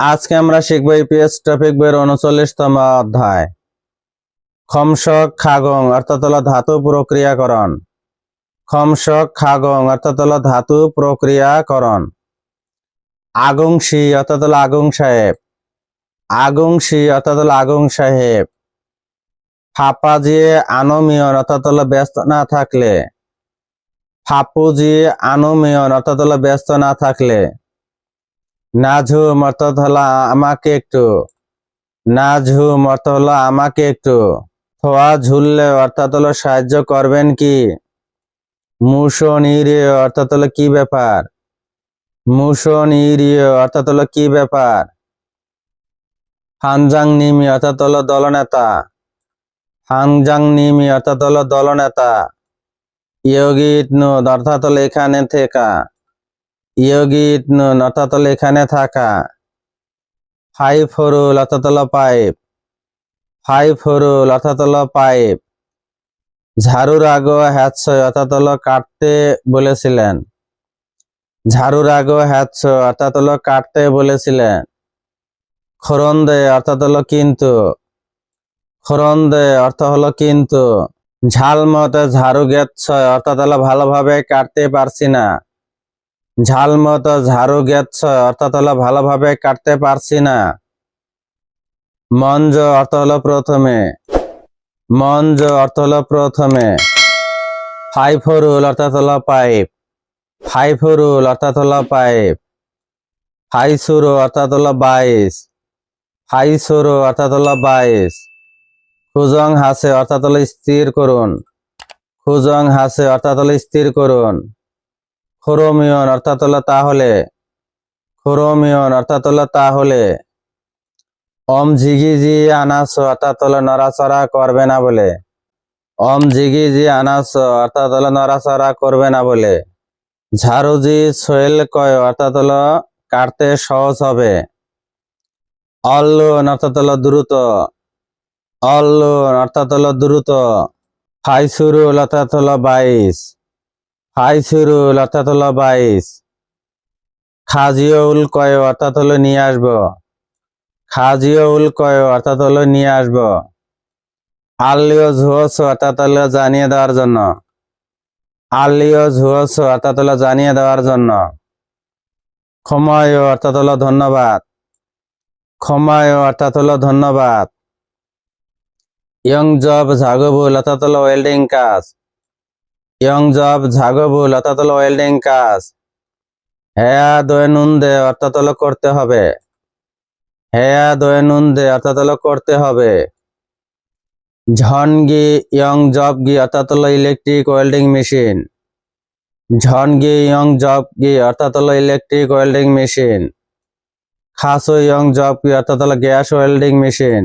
আজকে আমরা শিখব ইপিএস টপিক বইয়ের উনচল্লিশতম অধ্যায়। খমসক খাগং, অর্থাৎ হলো ধাতু প্রক্রিয়াকরণ। খমসক খাগং, অর্থাৎ হলো ধাতু প্রক্রিয়াকরণ। আগুংশী অর্থাৎ হলো আগুং সাহেব। আগুংশী অর্থাৎ হলো আগুং সাহেব। ফাপাজিয়ে আনমিয়ন, অর্থাৎ হলো ব্যস্ত না থাকলে। ফাপুজি আনমিয়ন, অর্থাৎ হলো ব্যস্ত না থাকলে। অর্থাৎ হলো আমাকে একটু। অর্থ হলো আমাকে একটু। থোয়া ঝুললে অর্থাৎ হলো সাহায্য করবেন কি? মুশন ইরিয় অর্থাৎ হলো কি ব্যাপার? মুশন ইরিয় অর্থাৎ হলো কি ব্যাপার? হানজাং নিমি অর্থাৎ হলো দলনেতা। হানজাং নিমি অর্থাৎ হলো দলনেতা। ইয়োগিত নুদ অর্থাৎ হলো এখানে থেকা। ইয়োগিত অর্থাৎ এখানে থাকা। ফাই ফরুল অর্থাৎ পাইপ। ফাই ফরুল অর্থাৎ পাইপ। ঝাড়ুর আগো হ্যাৎসয় অর্থাৎ কাটতে বলেছিলেন। ঝাড়ুর আগো হ্যাৎস অর্থাৎ কাটতে বলেছিলেন। খরন্দে অর্থাৎ হলো কিন্তু। খরন্দে অর্থ হলো কিন্তু। ঝাল মতে ঝাড়ু গেচ্ছয় অর্থাৎ হলো ভালোভাবে কাটতে পারছি না। ঝাল মতো ঝাড়ু গেছ অর্থাৎ হলো ভালোভাবে কাটতে পারছি না। মঞ্জ অর্থ হলো প্রথমে। মঞ্জ অর্থ হলো প্রথমে। ফাইফরুল অর্থাৎ হলো পাইপ। ফাইফরুল অর্থাৎ হলো পাইপ। ফাইসুরু অর্থাৎ হলো বাইশ। ফাইসুরু অর্থাৎ হলো বাইশ। খুজং হাসে অর্থাৎ হলো স্থির করুন। খুজং হাসে অর্থাৎ হলো স্থির করুন। খোরোমিয়ন, অর্থাৎ হলো তাহলে, খোরোমিয়ন, অর্থাৎ হলো তাহলে। অম জিগিজি আনাস, অর্থাৎ হলো নড়াচড়া করবে না বলে। অম জিগিজি আনাস, অর্থাৎ হলো নড়াচড়া করবে না বলে। ঝাড়ুজি সোয়েল কয়, অর্থাৎ হলো কাটতে সহজ হবে। অল্লুন, অর্থাৎ হলো দ্রুত। অল্লুন, অর্থাৎ হলো দ্রুত। ফাইসুরুল, অর্থাৎ হলো বাইশ। ফাইসুরুল অর্থাৎ হলো বাইশ। খাজিউল কয়, অর্থাৎ হলো নিয়ে আসব। খাজিউল কয়, অর্থাৎ হলো নিয়ে আসব। আল্লিও ঝুয়স, অর্থাৎ হলো জানিয়ে দেওয়ার জন্য। আল্লিও ঝুয়স, অর্থাৎ হলো জানিয়ে দেওয়ার জন্য। ক্ষময়, অর্থাৎ হলো ধন্যবাদ। ক্ষময়, অর্থাৎ হলো ধন্যবাদ। ইয়ং জব ঝাগবুল, অর্থাৎ হলো ওয়েল্ডিং কাজ। ইয়ং জব ঝাগবুল অর্থাৎ হলো ওয়েল্ডিং কাজ। হেয়া দয়ে নুন দে অর্থাৎ হলো করতে হবে। হেয়া দয়ে নুন দে অর্থাৎ হলো করতে হবে। ঝনগি ইয়ং জব গি অর্থাৎ হলো ইলেকট্রিক ওয়েল্ডিং মেশিন। ঝনগি ইয়ং জব গি অর্থাৎ হলো ইলেকট্রিক ওয়েল্ডিং মেশিন। খাসু ইয়ং জব কি অর্থাৎ হলো গ্যাস ওয়েল্ডিং মেশিন।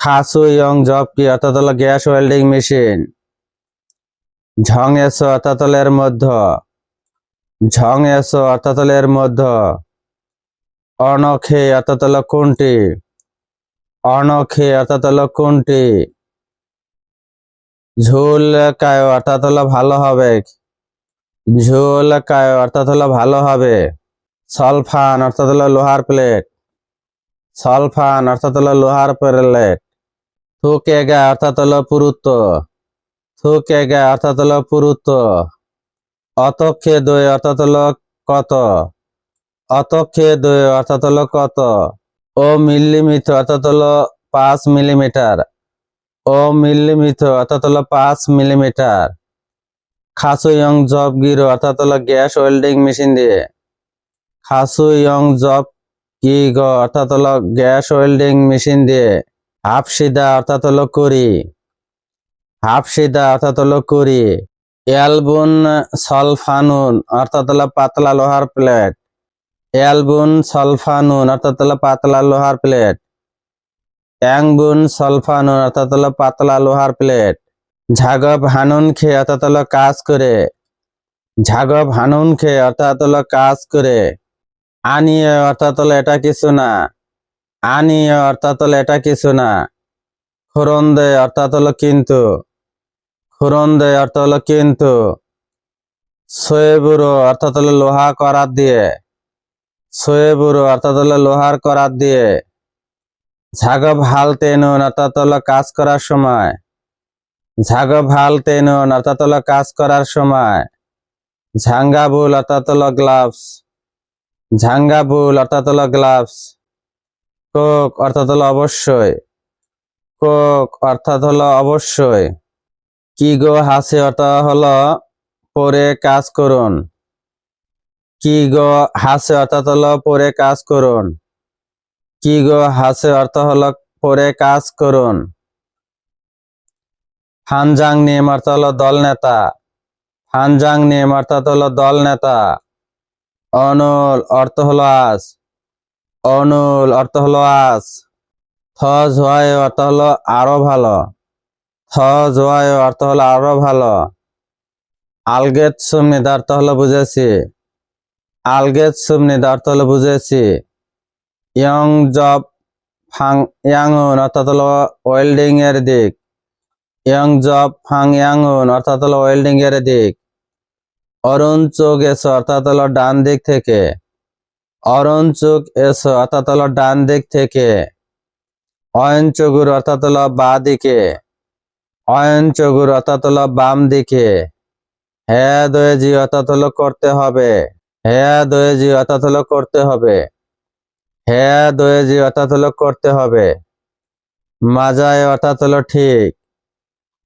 খাসু ইয়ং জব কি অর্থাৎ হলো গ্যাস ওয়েল্ডিং মেশিন। ঝং এসো এর মধ্য ঝং এসো এর মধ্য। অনখে অর্থাৎ হলো কোনটি? অনখে অর্থাৎ হলো কোনটি? ঝুল কায় অর্থাৎ হলো ভালো হবে। ঝুল কায় অর্থাৎ হলো ভালো হবে। সলফান অর্থাৎ হলো লোহার প্লেট। সলফান অর্থাৎ হলো লোহার প্লেট। থুকেগা অর্থাৎ হলো পুরুত্ব। থুকেগা অর্থাৎ হলো পুরুত্ব। অতক্ষে দই অর্থাৎ হলো কত। অতক্ষে দই অর্থাৎ হলো কত। ও মিলিমিটার, অর্থাৎ হলো পাঁচ মিলিমিটার। ও মিলিমিটার, অর্থাৎ হলো পাঁচ মিলিমিটার। খাসু ইয়ং জব গিরো, অর্থাৎ হলো গ্যাস ওয়েল্ডিং মেশিন দিয়ে। খাসু ইয়ং জব কি গ অর্থাৎ হলো গ্যাস ওয়েল্ডিং মেশিন দিয়ে। হাফ সিধা অর্থাৎ হলো করি। হাফ সিধা অর্থাৎ হলো করি অ্যালবুন সলফানুন অর্থাৎ হলো পাতলা লোহার প্লেট। অ্যালবুন সলফানুন অর্থাৎ হলো পাতলা লোহার প্লেট। অ্যাংবুন সলফানুন অর্থাৎ হলো পাতলা লোহার প্লেট। ঝাগব হানুন খেয়ে অর্থাৎ হলো কাজ করে। ঝাগব হানুন খেয়ে অর্থাৎ হলো কাজ করে। আনিয়ে অর্থাৎ হলো এটা কিছু না। আনিয়ে অর্থাৎ হলো এটা কিছু না। খরন্দে অর্থাৎ হলো কিন্তু। খরন্দে অর্থ হলো কিন্তু সোয়েবুরো অর্থাৎ হলো লোহা করার দিয়ে। সোয়ে বুড়ো অর্থাৎ হলো লোহার করাত দিয়ে। ঝাগব হাল তেনুন অর্থাৎ হলো কাজ করার সময়। ঝাগব হাল তেনুন অর্থাৎ হলো কাজ করার সময়। ঝাঙ্গাবুল অর্থাৎ হলো গ্লাভস। ঝাঙ্গাবুল অর্থাৎ হলো গ্লাভস। কোক অর্থাৎ হলো অবশ্যই। কোক অর্থাৎ হলো অবশ্যই। কি গো হাসি অর্থাৎ হলো? পরে কাজ করুন। কি গো হাসে অর্থাৎ হলো? পরে কাজ করুন। কি গো হাসে অর্থ হলো? পরে কাজ করুন। হানজাং নিম অর্থ হলো দল নেতা। হানজাং নিম অর্থাৎ হলো দল নেতা। অনুল, অর্থ হলো আজ। অনুল, অর্থ হলো আজ। থ জয় অর্থ হলো আরও ভালো। থ জয় অর্থ হলো আরও ভালো। আলগেত সুমিত অর্থ হলো বুঝেছি। আলগেত সুমিত অর্থ হলো বুঝেছি। ইয়ং জব ফাং ইয়াংউন অর্থাৎ হলো ওয়েল্ডিং এর দিক। ইয়ং জব ফাং ইয়াংউন অর্থাৎ হলো ওয়েল্ডিং এর দিক। অরুণ চোখ এসো অর্থাৎ হলো ডান দিক থেকে। অরুণ চোখ এসো অর্থাৎ হলো ডান দিক থেকে। অয়ন চগুর অর্থাৎ হলো বা দিকে। অয়ন চগুর হলো বাম দিকে হ্যাঁ দয়েজি হলো করতে হবে। হ্যাঁ দয়েজি হলো করতে হবে। হ্যাঁ দয়েজি হলো করতে হবে। মাজায় অর্থাৎ হলো ঠিক।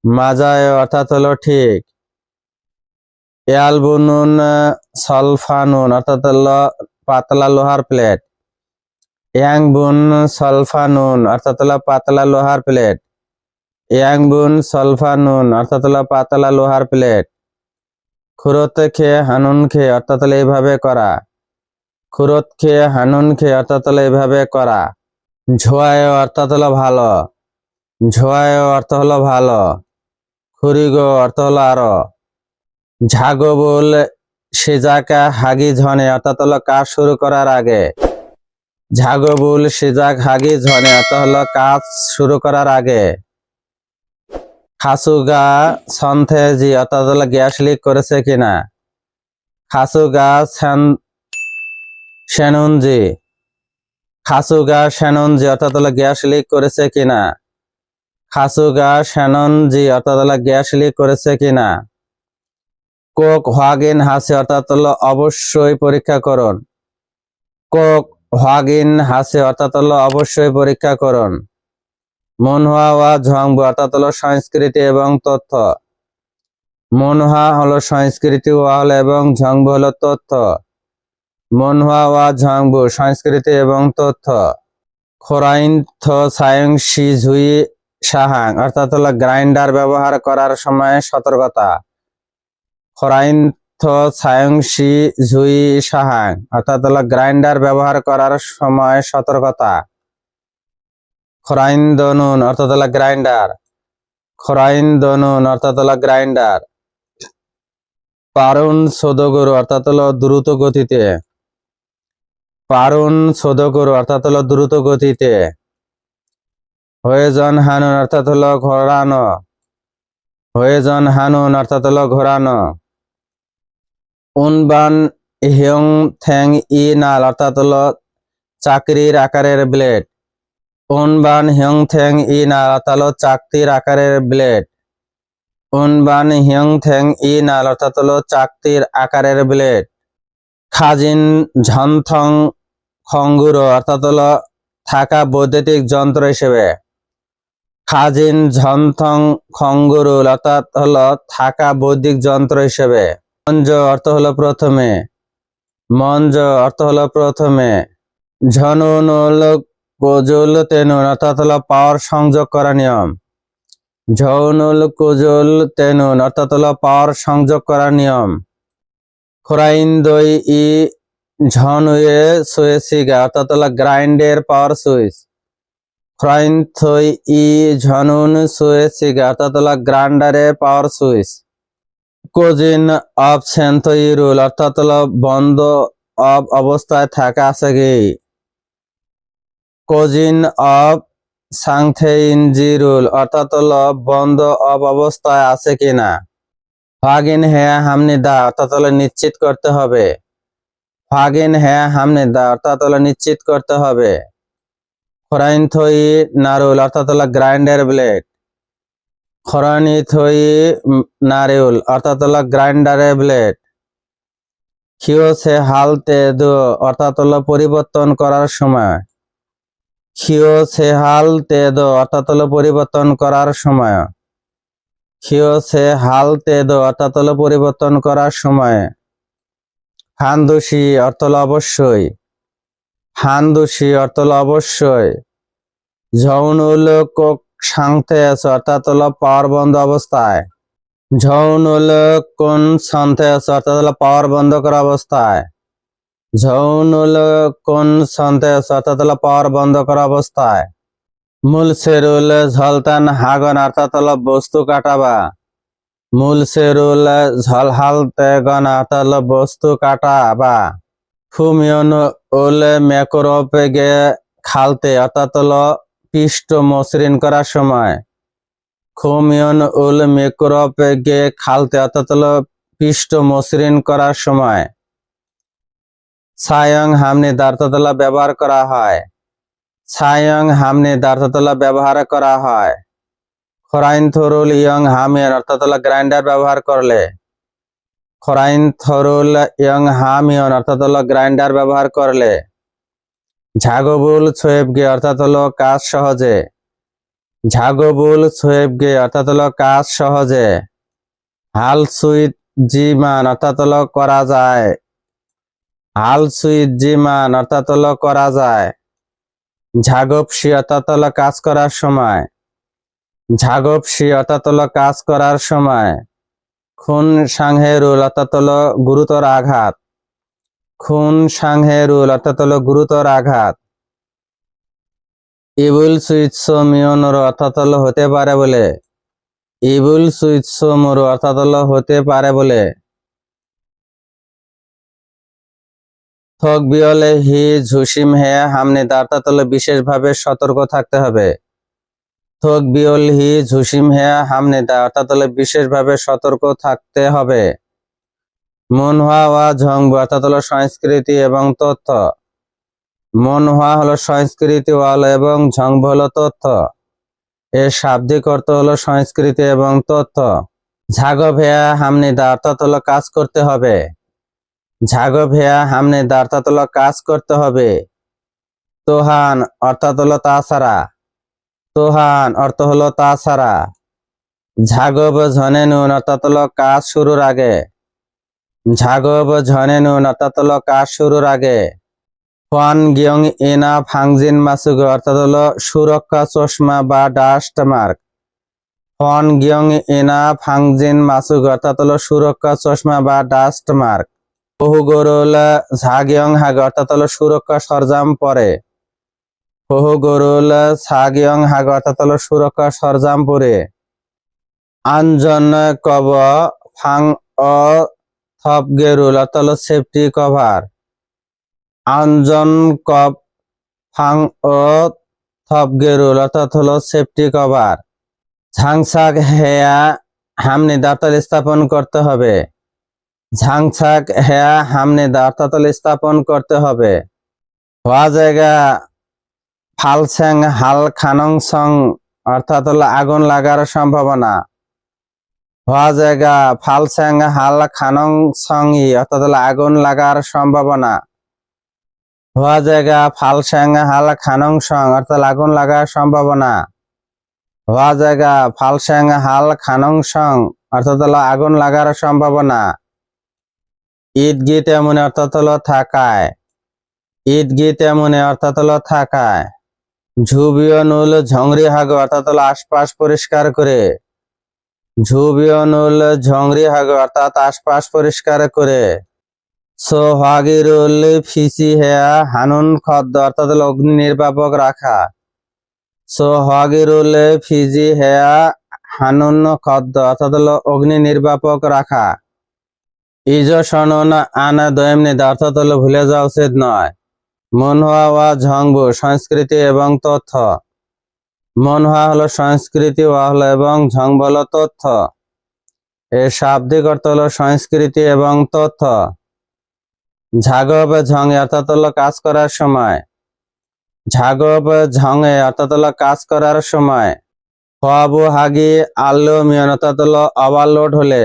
মাজায় অর্থাৎ হলো ঠিক। এয়ালবুনুন সলফানুন অর্থাৎ হলো পাতলা লোহার প্লেট। ইয়াংবুন সলফানুন অর্থাৎ হলো পাতলা লোহার প্লেট। ইয়াংবুন, সলফানুন, অর্থাৎ হলো পাতলা লোহার প্লেট। খুরত খেয়ে হানুন খেয়ে, অর্থাৎ হলো এইভাবে করা। খুরত খেয়ে হানুন খেয়ে, অর্থাৎ হলো এইভাবে করা। ঝোয়ায় অর্থাৎ হলো ভালো। ঝোয়ায় অর্থ হলো ভালো। খুরিগো অর্থ হলো আরও। ঝাগো বল সিজাকা হাগি ঝনে, অর্থাৎ হলো কাজ শুরু করার আগে। ঝাগবুল সিজাক হাগি ঝনে, অর্থাৎ হলো কাজ শুরু করার আগে। খাসুগা সন্থেজি অর্থাৎ গ্যাস লিক করেছে কিনা? খাসুগা সেন সেনুনজি খাসুগা সেননজি অর্থাৎ গ্যাস লিক করেছে কিনা? খাসুগা সেননজি অর্থাৎ গ্যাস লিক করেছে কিনা? কোক হোয়াগিন হাসি, অর্থাৎ অবশ্যই পরীক্ষা করুন। কোক হোয়াগিন হাসি, অর্থাৎ অবশ্যই পরীক্ষা করুন। মনহুয়া ওয়া ঝংবু অর্থাৎ হলো সংস্কৃতি এবং তথ্য। মনহা হলো সংস্কৃতি ওয়া হলো এবং ঝংবু হলো তথ্য। মনহা ওয়া ঝংবু সংস্কৃতি এবং তথ্য। খোরাইন থ সায়ং শি ঝুই সাহাং অর্থাৎ হলো গ্রাইন্ডার ব্যবহার করার সময় সতর্কতা। খোরাইন থ সায়ং শি ঝুই সাহাং অর্থাৎ হলো গ্রাইন্ডার ব্যবহার করার সময় সতর্কতা। খরাইন দনুন অর্থাৎ গ্রাইন্ডার। খরাইন দনুন অর্থাৎ গ্রাইন্ডার। পারুন সদগরু অর্থাৎ হলো দ্রুত গতিতে। পারুন সদগরু অর্থাৎ হলো দ্রুত গতিতে। হয়েজন হানুন অর্থাৎ হলো ঘোরানো। হয়েজন হানুন অর্থাৎ হলো ঘোরানো। উনবান হিয়ং থ্যাং ই নাল অর্থাৎ হলো চাকরির আকারের ব্লেড। উনবান হিয়ং থেং ই নাল অর্থাৎ চাকতির আকারের ব্লেড। উনবান হিয়ং থেং ই নাল অর্থাৎ হলো চাকতির আকারের ব্লেড। খাজিন ঝনথং খঙ্গুরো অর্থাৎ হলো থাকা বৈদ্যুতিক যন্ত্র হিসেবে। খাজিন ঝনথং খঙ্গুরুল অর্থাৎ হলো থাকা বৈদিক যন্ত্র হিসেবে। মঞ্জ অর্থ হলো প্রথমে। মঞ্জ অর্থ হলো প্রথমে। ঝনুনুল কুজুল তেনুন অর্থাৎ হলো পাওয়ার সংযোগ করা নিয়ম। ঝৌনুল কুজুল তেনুন অর্থাৎ হলো পাওয়ার সংযোগ করা নিয়ম। খোরাইন দই ই ঝনুয়ে সুয়েসিগা অর্থাৎ হলো গ্রাইন্ডের পাওয়ার সুইচ। খোরাইন থই ই ঝনুন সুয়েসিগা অর্থাৎ হলো গ্রাইন্ডারে পাওয়ার সুইচ। কোজিন অফ সেন্থই রুল, অর্থাৎ হলো বন্ধ অফ অবস্থায় থাকা আছে কি? কোজিন অফ সাংথেইনজি রুল অর্থাৎ হলো বন্ধ অব অবস্থায় আছে কিনা ফাগিন হ্যাঁ হামনি দা অর্থাৎ হলো নিশ্চিত করতে হবে। ফাগিন হ্যাঁ হামনি দা অর্থাৎ হলো নিশ্চিত করতে হবে। খরাইন থই নারুল অর্থাৎ হলো গ্রাইন্ডার ব্লেড। খরানি থই উম, নারিউল অর্থাৎ হলো গ্রাইন্ডারের ব্লেড। খিও সে হালতে দো অর্থাৎ হলো পরিবর্তন করার সময়। খিও সে হালতে দো অর্থাৎ হলো পরিবর্তন করার সময়। খিও সে হালতে দো অর্থাৎ পরিবর্তন করার সময়। হান্দুসি অর্থ হলো অবশ্যই। হান্দুসি অর্থ হলো অবশ্যই। ঝৌনুল কোক আছে অর্থাৎ হলো পাওয়ার বন্ধ অবস্থায়। ঝৌনুল কোন আছে অর্থাৎ হলো পাওয়ার বন্ধ করা অবস্থায়। ঝৌনুল কোন শান্তে আছে অর্থাৎ পাওয়ার বন্ধ করা অবস্থায়। মূল সেরুল ঝলতান হাগন অর্থাৎ বস্তু মূল সেরুল বস্তু উল মেকরোপেগে খালতে অর্থাৎ পিষ্ট মসৃণ করার সময়। খুমিয়ন উল মেকরোপেগে খালতে অর্থাৎ পিষ্ট মসৃণ করার সময়। সায়ং হামনি দার্থতলা ব্যবহার করা হয়। সায়ং হামনি দার্থতলা ব্যবহার করা হয়। খরাইন থরুল ইয়ং হামিয়ন অর্থাৎ হলো গ্রাইন্ডার ব্যবহার করলে। খরাইন থরুল ইয়ং হামিয়ন অর্থাৎ গ্রাইন্ডার ব্যবহার করলে। ঝাগবুল সোয়েবগে অর্থাৎ হলো কাজ সহজে। ঝাগবুল সোয়েবগে অর্থাৎ হলো কাজ সহজে। হাল সুইট জিমান অর্থাৎ করা যায়। হাল সুইট জিমান, অর্থাৎ হলো করা যায়। ঝাগপসি অর্থাৎ হলো কাজ করার সময়। ঝাগপসি অর্থাৎ হলো কাজ করার সময়। খুন সাংহেরুল অর্থাৎ হলো গুরুতর আঘাত। খুন সাংহেরুল অর্থাৎ হলো গুরুতর আঘাত। ইবুল সুইৎস মিয়নর, অর্থাৎ হলো হতে পারে বলে। ইবুল সুইৎস মরু, অর্থাৎ হলো হতে পারে বলে। থক বিয়লে হি ঝুসিম হে হামনে হলো বিশেষভাবে সতর্ক থাকতে হবে। থক বিয়ল হি ঝুসিম হে হামনে হলো বিশেষভাবে সতর্ক থাকতে হবে। মন মনহা ওয়া ঝংবু অর্থাৎ হলো সংস্কৃতি এবং তথ্য। মন মনহা হলো সংস্কৃতি ওয়াল এবং ঝং হলো তথ্য। এর শাব্দিক অর্থ হলো সংস্কৃতি এবং তথ্য। ঝাগো ভেয়া হামনি দা অর্থাৎ হলো কাজ করতে হবে। ঝাগো ভেয়া হামনি দা অর্থাৎ হলো কাজ করতে হবে। তোহান অর্থাৎ হলো তাছাড়া। তোহান, অর্থ হলো তাছাড়া। ঝাগব ঝনে নুন অর্থাৎ হলো কাজ শুরুর আগে। ঝাগব ঝনে নুন অর্থাৎ কাজ শুরুর আগে। ফন গিয়ং এনা ফাংজিন মাসুগ, অর্থাৎ হলো সুরক্ষা চশমা বা ডাস্ট মার্ক। ফন গিয়ং এনা ফাংজিন মাসুগ, অর্থাৎ হলো সুরক্ষা চশমা বা ডাস্ট মার্ক। বহু গরুল ঝাগিয়ং হাগ, অর্থাৎ হলো সুরক্ষা সরঞ্জাম পরে। বহু গরুল ছাগিয়ং হাগ, অর্থাৎ হলো সুরক্ষা সরঞ্জাম পরে। আঞ্জন কব, ফাং অ থপ গেরুল, অর্থাৎ হলো সেফটি কভার। আঞ্জন কপ ফাং ও থপ গেরুল, অর্থাৎ হলো সেফটি কভার। ঝাংসাক হেয়া হামনি দাঁতাল স্থাপন করতে হবে। ঝাংসাক হেয়া হামনি দাঁতাল স্থাপন করতে হবে। হওয়া জায়গা ফালস্যাং হাল খানং সং অর্থাৎ আগুন লাগার সম্ভাবনা। হওয়া জায়গা ফালস্যাং হাল খানং সঙ্গি অর্থাৎ আগুন লাগার সম্ভাবনা। হওয়া জায়গা ফালস্যাং হাল খানং সং অর্থাৎ আগুন লাগার সম্ভাবনা। হওয়া জায়গা ফালস্যাং হাল খানং সং অর্থাৎ আগুন লাগার সম্ভাবনা। ঈদ গীত এমন অর্থাৎ হলো থাকায়। ঈদ গীত এমন অর্থাৎ হলো থাকায়। ঝুবিও নুল ঝংরি হাগ অর্থাৎ হলো আশপাশ পরিষ্কার করে। ঝুবিয়নুল ঝংরি হাগ অর্থাৎ আশপাশ পরিষ্কার করে। সোহাগিরুল ফিসি হেয়া হানুন খদ্দ অর্থাৎ অগ্নি নির্বাপক রাখা। সোহাগিরুল ফিজি হেয়া হানুন খদ্দ অর্থাৎ অগ্নি নির্বাপক রাখা। ইজ সনন আনা দয়মনি অর্থাৎ ভুলে যাওয়া উচিত নয়। মনহা ওয়া ঝংবু সংস্কৃতি এবং তথ্য। মনহা হলো সংস্কৃতি, ওয়া এবং ঝংব হলো তথ্য। এর শাব্দিক অর্থ হলো সংস্কৃতি এবং তথ্য। ঝাগব ঝঙে অর্থাৎ হলো কাজ করার সময়। ঝাগব ঝঙে অর্থাৎ কাজ করার সময়। হাগি আল্লো মিয়ন অর্থাৎ হলো হলে।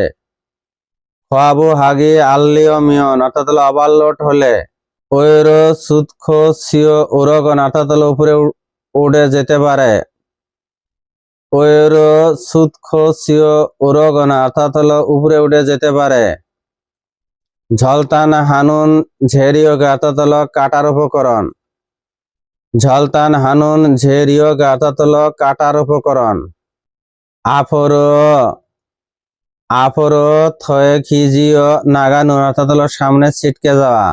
খোয়াবু হাগি আল্লিও মিয়ন, অর্থাৎ হলো ওভারলোড হলে। ওয়ের, সুৎখ, সিও উরগন অর্থাৎ হলো উপরে উড়ে যেতে পারে। ওয়ের, সুৎখ, সিও উরগন অর্থাৎ হলো উপরে উড়ে যেতে পারে। ঝলতান, হানুন ঝেরিয়োগা অর্থাৎ হলো কাটার উপকরণ। ঝলতান, হানুন ঝেরিয়োগা অর্থাৎ হলো কাটার উপকরণ। আফরো আফরো থয়ে খিজিও নাগানুন অর্থাৎ হলো সামনে ছিটকে যাওয়া।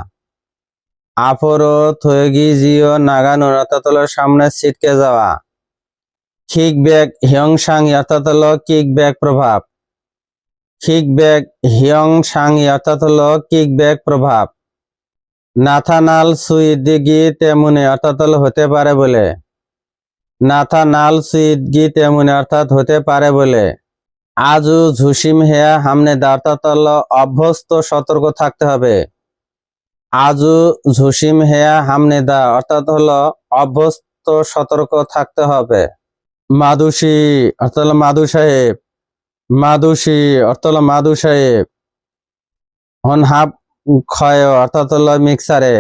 আফরো থয়ে গিজিও নাগানুন অর্থাৎ হলো সামনে ছিটকে যাওয়া। কিক ব্যাক হিয়ংসাং অর্থাৎ হলো কিক ব্যাক প্রভাব। কিক ব্যাক হিয়ং সাংই অর্থাৎ হলো কিক ব্যাক প্রভাব। নাথানাল সুইদিগি তেমনি, অর্থাৎ হলো হতে পারে বলে। নাথানাল সুইদগি তেমনি, অর্থাৎ হতে পারে বলে। আজু ঝুসিম হেয়া হামনে দা অর্থাৎ হলো অভ্যস্ত, সতর্ক থাকতে হবে। আজু ঝুসিম হেয়া হামনে দা অর্থাৎ হলো অভ্যস্ত, সতর্ক থাকতে হবে। মাদুসি অর্থাৎ মাদু সাহেব। মাদুসি অর্থ হলো মাদু সাহেব। হন হাফ ক্ষয় অর্থাৎ হলো মিক্সারে।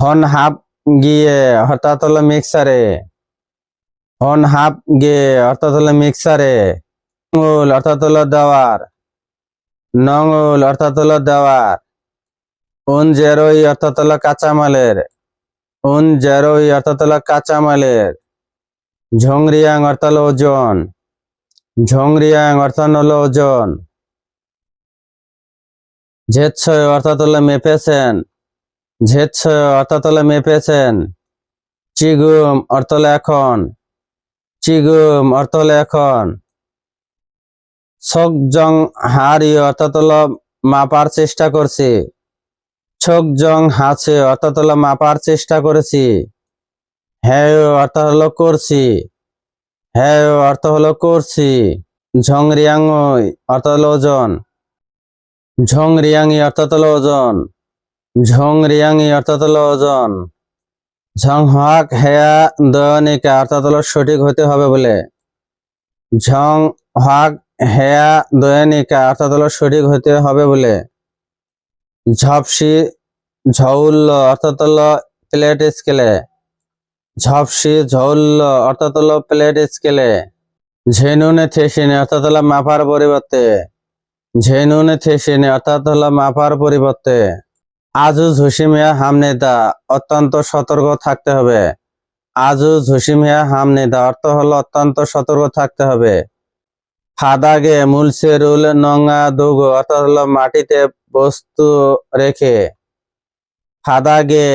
হন হাফ গিয়ে অর্থাৎ হলো মিক্সারে। হন হাফ গে অর্থাৎ হলো মিক্সারে নঙ্গুল অর্থাৎ হলো দেওয়ার নঙ্গুল অর্থাৎ হলো দেওয়ার উন জেরোই অর্থাৎ হলো কাঁচামালের উন জেরোই অর্থাৎ হলো কাঁচামালের ঝংরিয়াং অর্থাৎ হলো ওজন ঝংরিয়াং অর্থাৎ হলো ওজন ঝেচ্ছয় অর্থাৎ হলো মেপেছেন ঝেচ্ছয় অর্থাৎ হলো মেপেছেন চিগুম অর্থ হলো এখন চিগুম, অর্থ হলো এখন। ছকজং হারি অর্থাৎ হলো মাপার চেষ্টা করছি। ছকজং হাছে অর্থাৎ হলো মাপার চেষ্টা করেছি। হ্যাঁ অর্থ হলো করছি। হ্যাঁ অর্থ হলো করছি। ঝংরিয়াং অর্থ হলো ওজন। ঝংরিয়াংই অর্থাৎ হলো ওজন। ঝংরিয়াংই অর্থাৎ হলো ওজন। ঝংহাক হেয়া দয়নিকা অর্থাৎ হলো সঠিক হতে হবে বলে। ঝং হাক হেয়া দয়নিকা অর্থাৎ হলো সঠিক হতে হবে বলে। ঝপসি ঝৌল্য অর্থাৎ হলো প্লেট স্কেলে। ঝপসি ঝৌল্য অর্থাৎ হলো প্লেট স্কেলে। ঝেনুনে থেসিনে অর্থাৎ হলো মাপার পরিবর্তে। ঝেনুনে থেসিনে অর্থাৎ হলো মাপার পরিবর্তে। আজু ঝুসিমিয়া হামনেদা, অত্যন্ত সতর্ক থাকতে হবে। আজু ঝুসিমিয়া হামনেদা, অর্থ হলো অত্যন্ত সতর্ক থাকতে হবে। ফাদাগে মুলসেরুল নঙ্গা দুগো অর্থাৎ হলো মাটিতে বস্তু রেখে। ফাদাগে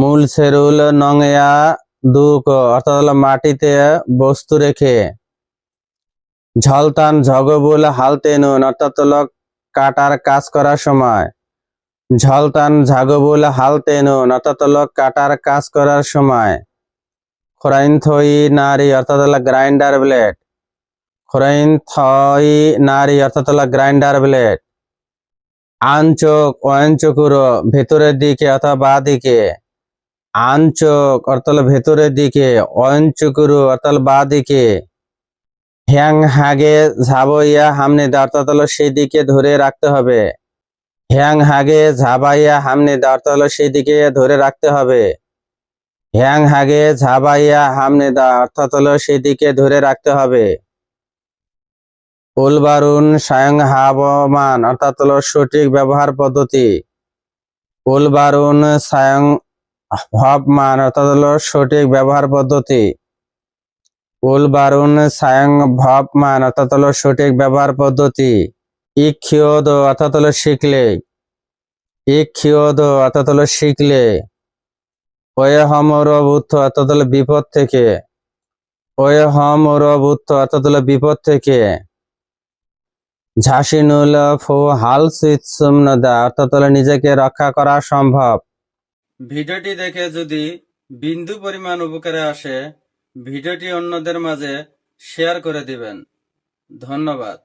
মুলসেরুল নঙ্গা দুগ অর্থাৎ হলো মাটিতে বস্তু রেখে। ঝলতান ঝগবুল হালতেনুন অর্থাৎ হলো কাটার কাজ করার সময়। ঝলতান ঝাগবুল হালতেনুন অর্থাৎ হলো কাটার কাজ করার সময়। খোরাইন থই নারী, অর্থাৎ গ্রাইন্ডার ব্লেড। খোরাইন থই নারী, অর্থাৎ গ্রাইন্ডার ব্লেড। আনচোক অয়ঞ্চকুরো ভেতরের দিকে অথবা বা দিকে। আনচোক অর্থাৎ ভেতরের দিকে। অয়ঞ্চকুরু অর্থাৎ বা দিকে। হ্যাং হাগে ঝাবইয়া হামনে অর্থাৎ সেই দিকে ধরে রাখতে হবে। হ্যাং হাগে ঝাবাইয়া হামনে দা অর্থাৎ হলো সেই দিকে ধরে রাখতে হবে। হ্যাং হাগে ঝাবাইয়া হামনে দা অর্থাৎ হলো সেই দিকে ধরে রাখতে হবে। উলবারুন সায়ং হাবমান অর্থাৎ হলো সঠিক ব্যবহার পদ্ধতি। উলবারুন সায়ং হবমান অর্থাৎ হলো সঠিক ব্যবহার পদ্ধতি। উলবারুন সায়ং ভবমান অর্থাৎ হলো সঠিক ব্যবহার পদ্ধতি। ইক্ষিয়দ অর্থাৎ হলো শিখলে, ইক্ষিয়দ অর্থাৎ হলো শিখলে ওয়ে হমর বুদ্ধ অর্থাৎ হলো বিপদ থেকে ওয়ে হমর বুদ্ধ অর্থাৎ হলো বিপদ থেকে, ঝাঁসিনুল ফু হাল সুইৎসুমনদা অর্থাৎ হলো নিজেকে রক্ষা করা সম্ভব। ভিডিওটি দেখে যদি বিন্দু পরিমাণ উপকারে আসে, ভিডিওটি অন্যদের মাঝে শেয়ার করে দিবেন। ধন্যবাদ।